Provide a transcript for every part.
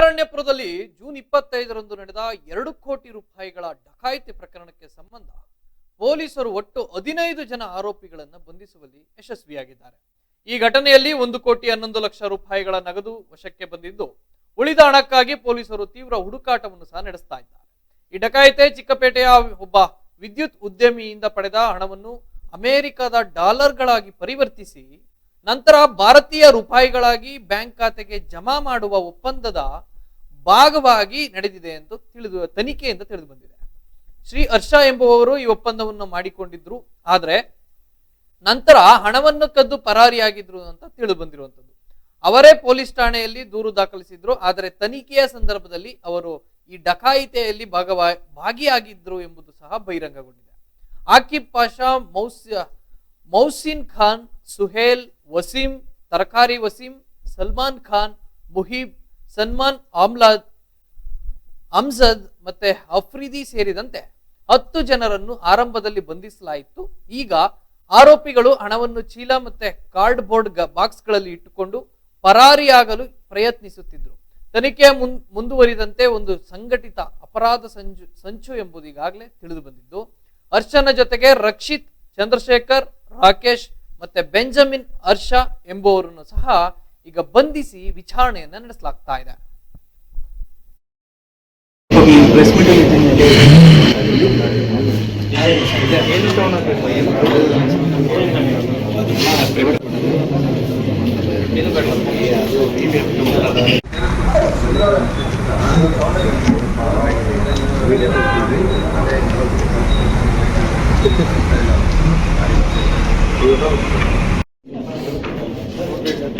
ವಿದ್ಯಾರಣ್ಯಪುರದಲ್ಲಿ June ಇಪ್ಪತ್ತೈದರಂದು ನಡೆದ ಎರಡು ಕೋಟಿ ರೂಪಾಯಿಗಳ ಡಕಾಯಿತಿ ಪ್ರಕರಣಕ್ಕೆ ಸಂಬಂಧ ಪೊಲೀಸರು ಒಟ್ಟು ಹದಿನೈದು ಜನ ಆರೋಪಿಗಳನ್ನು ಬಂಧಿಸುವಲ್ಲಿ ಯಶಸ್ವಿಯಾಗಿದ್ದಾರೆ. ಈ ಘಟನೆಯಲ್ಲಿ ಒಂದು ಕೋಟಿ ಹನ್ನೊಂದು ಲಕ್ಷ ರೂಪಾಯಿಗಳ ನಗದು ವಶಕ್ಕೆ ಬಂದಿದ್ದು, ಉಳಿದ ಹಣಕ್ಕಾಗಿ ಪೊಲೀಸರು ತೀವ್ರ ಹುಡುಕಾಟವನ್ನು ಸಹ ನಡೆಸ್ತಾ ಇದ್ದಾರೆ. ಈ ಡಕಾಯಿತೆ ಚಿಕ್ಕಪೇಟೆಯ ಒಬ್ಬ ವಿದ್ಯುತ್ ಉದ್ಯಮಿಯಿಂದ ಪಡೆದ ಹಣವನ್ನು ಅಮೆರಿಕದ ಡಾಲರ್ಗಳಾಗಿ ಪರಿವರ್ತಿಸಿ, ನಂತರ ಭಾರತೀಯ ರೂಪಾಯಿಗಳಾಗಿ ಬ್ಯಾಂಕ್ ಖಾತೆಗೆ ಜಮಾ ಮಾಡುವ ಒಪ್ಪಂದದ ಭಾಗವಾಗಿ ನಡೆದಿದೆ ಎಂದು ತಿಳಿದು, ತನಿಖೆಯಿಂದ ತಿಳಿದು ಬಂದಿದೆ. ಶ್ರೀ ಹರ್ಷ ಎಂಬುವವರು ಈ ಒಪ್ಪಂದವನ್ನು ಮಾಡಿಕೊಂಡಿದ್ರು. ಆದ್ರೆ ನಂತರ ಹಣವನ್ನು ಕದ್ದು ಪರಾರಿಯಾಗಿದ್ರು ಅಂತ ತಿಳಿದು ಬಂದಿರುವಂತದ್ದು ಅವರೇ ಪೊಲೀಸ್ ಠಾಣೆಯಲ್ಲಿ ದೂರು ದಾಖಲಿಸಿದ್ರು. ಆದರೆ ತನಿಖೆಯ ಸಂದರ್ಭದಲ್ಲಿ ಅವರು ಈ ಡಕಾಯಿತೆಯಲ್ಲಿ ಭಾಗವಾ, ಭಾಗಿಯಾಗಿದ್ರು ಎಂಬುದು ಸಹ ಬಹಿರಂಗಗೊಂಡಿದೆ. ಆಕಿಬ್ ಪಾಷಾ, ಮೌಸ್ಯ, ಮೌಸಿನ್ ಖಾನ್, ಸುಹೇಲ್ ವಸೀಂ, ತರಕಾರಿ ವಸೀಂ, ಸಲ್ಮಾನ್ ಖಾನ್, ಮುಹೀಬ್ ಸಲ್ಮಾನ್ ಆಮ್ಲಾದ್, ಅಮ್ಜದ್ ಮತ್ತೆ ಅಫ್ರಿದಿ ಸೇರಿದಂತೆ ಹತ್ತು ಜನರನ್ನು ಆರಂಭದಲ್ಲಿ ಬಂಧಿಸಲಾಯಿತು. ಈಗ ಆರೋಪಿಗಳು ಹಣವನ್ನು ಚೀಲ ಮತ್ತೆ ಕಾರ್ಡ್ ಬೋರ್ಡ್ ಬಾಕ್ಸ್ಗಳಲ್ಲಿ ಇಟ್ಟುಕೊಂಡು ಪರಾರಿಯಾಗಲು ಪ್ರಯತ್ನಿಸುತ್ತಿದ್ದರು ತನಿಖೆ ಮುನ್, ಮುಂದುವರಿದಂತೆ ಒಂದು ಸಂಘಟಿತ ಅಪರಾಧ ಸಂಜು, ಸಂಚು ಎಂಬುದು ಈಗಾಗಲೇ ತಿಳಿದು ಬಂದಿದ್ದು. ಹರ್ಷನ ಜೊತೆಗೆ ರಕ್ಷಿತ್, ಚಂದ್ರಶೇಖರ್, ರಾಕೇಶ್ ಮತ್ತೆ ಬೆಂಜಮಿನ್, ಹರ್ಷ ಎಂಬುವರನ್ನು ಸಹ ಈಗ ಬಂಧಿಸಿ ವಿಚಾರಣೆಯನ್ನ ನಡೆಸಲಾಗ್ತಾ ಇದೆ ಪ್ರೆಸ್ ಮೀಟಲ್ಲಿ ಏನು ತಗೊಳಬೇಕು ಏನು ಏನು ಬೇಡ ಕೂಡ ಹೊರಗಡೆ ಆಯಿತು ಕಾಟನ್ ಅವ್ರು ಮಾಡ್ಬೋದು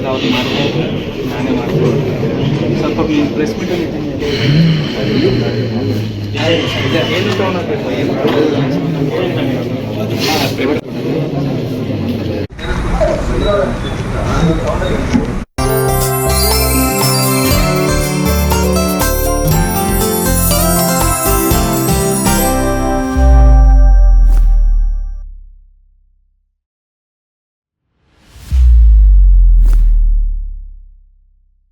ಕಾಟನ್ ಅವ್ರು ಮಾಡ್ಬೋದು ನಾನೇ ಮಾಡ್ಬೋದು. ಸ್ವಲ್ಪ ಪ್ರೆಸ್ ಮೀಟಲ್ಲಿ ಏನು ತಗೊಳಬೇಕು ಏನು?